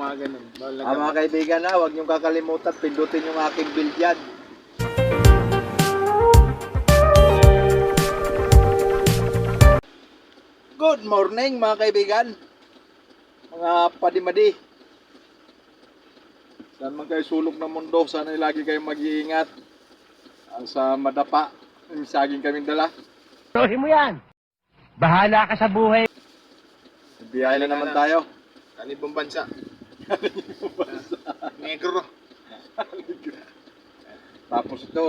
mga ganun. Bawal na Ah, mga kaibigan na, huwag niyong kakalimutan, pindutin yung aking bill dyan. Good morning mga kaibigan. Mga padimadi. Saan man kayo sulok ng mundo, sana lagi kayong mag-iingat. Ang sa madapa, yung saging kaming dala. Tuloy mo yan. Bahala ka sa buhay. Biyahe na naman tayo. Kanibong bansa. Negro. Tapos ito,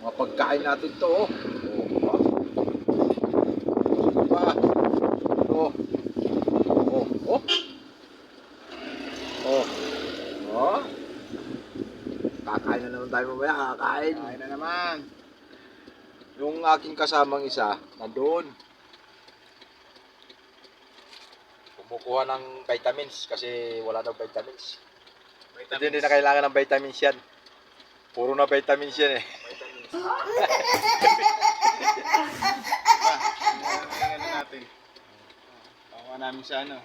mga pagkain natin to. Oh. Pa. Oh. Oh. Oh. Oh. Oh. Kakain na naman tayo mamaya, kakain. Kain na naman. Yung aking kasamang isa, nandun. Kumukuha ng vitamins kasi wala daw vitamins. Hindi, hindi na kailangan ng vitamins yan. Puro na vitamins yan eh. Ano natin? Pakuha namin sa ano?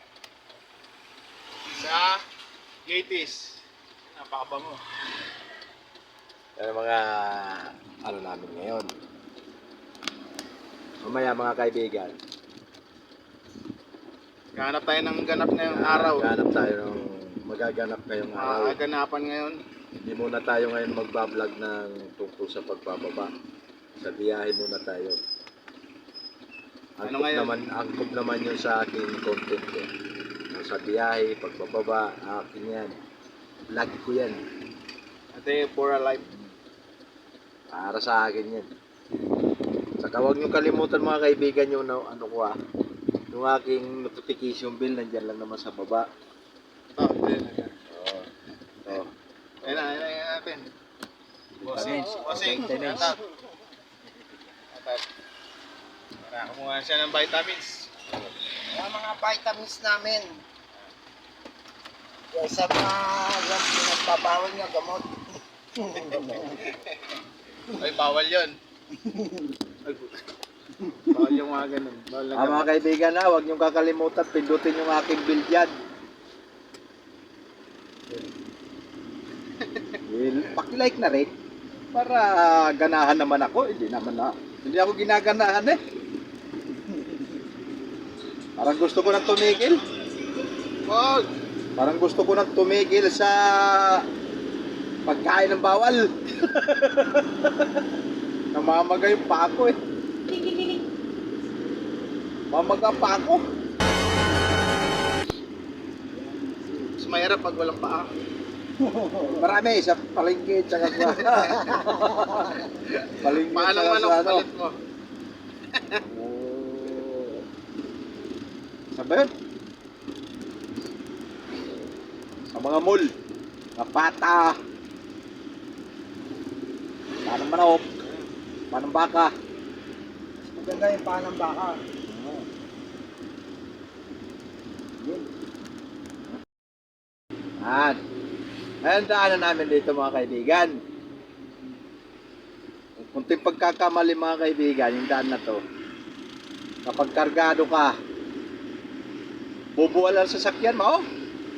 Sa Gatis. Napakabango. Yan ang mga ano namin ngayon. Mamaya mga kaibigan, Ganap tayo ng ganap na yung araw. Ganap tayo ng magaganap ngayong araw. Ah, ganapan ngayon. Hindi muna tayo ngayon magbablog ng tungkol sa pagbababa. Sa biyahe muna tayo. Ano Angkop ngayon? naman, angkop naman yun sa aking content ko. Sa biyahe, pagbababa, akin yan. Vlog ko yan. Ate, for a life. Para sa akin yan. Saka huwag niyo kalimutan mga kaibigan yung na- ano ko ah. Yung aking notification bill nandyan lang naman sa baba. Ito, ito. Oo. Oh. Ayun na, ayun na, ayun natin. Bossing, Vitamins. bossing. Vitamins. Atat. Para kumuha siya ng vitamins. Yung mga vitamins namin. Yung sa mga yung pinagbabawal niya gamot. Ay, bawal yun. Ay, bawal yung mga ganun. Bawal na Ah, mga kaibigan na, huwag niyong kakalimutan, pindutin yung aking bill dyan. Well, Paki-like na rin para ganahan naman ako. Hindi naman na. Hindi ako ginaganahan eh. Parang gusto ko nang tumigil. Wag! Parang gusto ko nang tumigil sa pagkain ng bawal. Namamaga yung pa ako eh. Mamaga pa ako. Mas mahirap pag walang paa. Marami sa palengke tsaka sa palengke Paano tsaka sa ano. palit mo? Oh. Ba yun? Sa mga mall. Mga pata. Panang manok. Panang baka. Maganda yung paa ng baka. Yan. Ayan daanan namin dito mga kaibigan. Kunting pagkakamali mga kaibigan, yung daan na to. Kapag kargado ka, bubuwal ang sasakyan mo.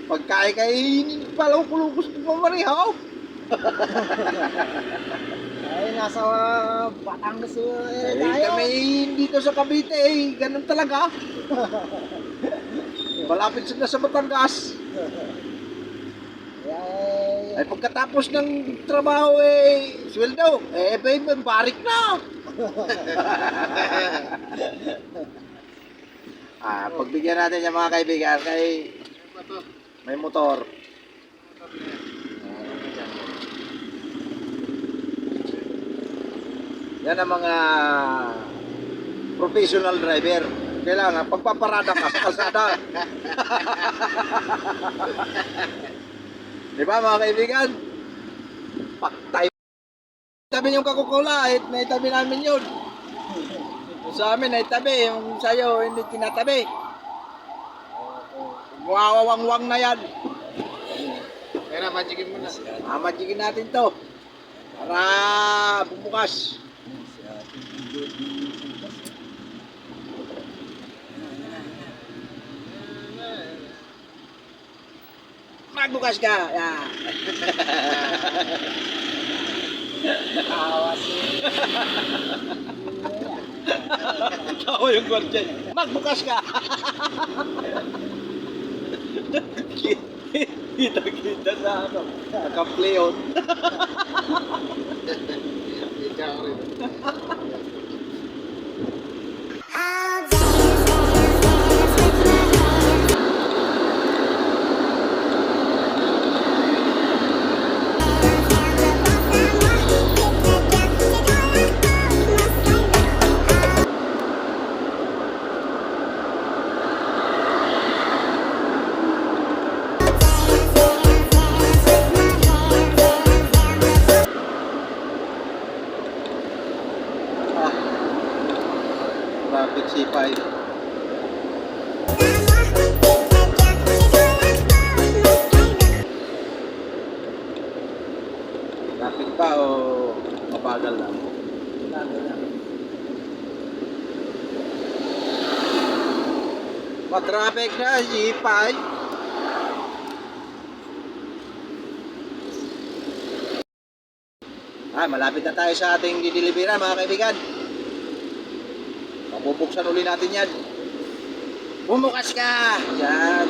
Pagkain kay palukulukus mo pa rin, ho? Ay, nasa uh, Batangas Eh, tayo. kami dito sa Cavite, eh, ganun talaga. Malapit sila sa Batangas. Ay, Ay pagkatapos ng trabaho eh, sweldo, eh babe, barik na. ah, pagbigyan natin yung mga kaibigan kay may motor. Yan ang mga professional driver. Kailangan pagpaparada ka sa kalsada. Di ba mga kaibigan? Paktay. Tabi yung Coca-Cola, eh, naitabi namin yun. Sa amin, naitabi. Yung sa'yo, hindi tinatabi. Wawawangwang na yan. Kaya na, magiging mo na. Mamagigin natin to. Para bumukas. Magbukas ka. Yan. Tawa si... Tawa yung gwardiya. Magbukas ka. Kita-kita sa ano. Naka-playon. Ika ko rin. Ma-traffic na, C5. Ah, malapit na tayo sa ating dideliveran mga kaibigan. Mabubuksan uli natin yan. Bumukas ka! Yan.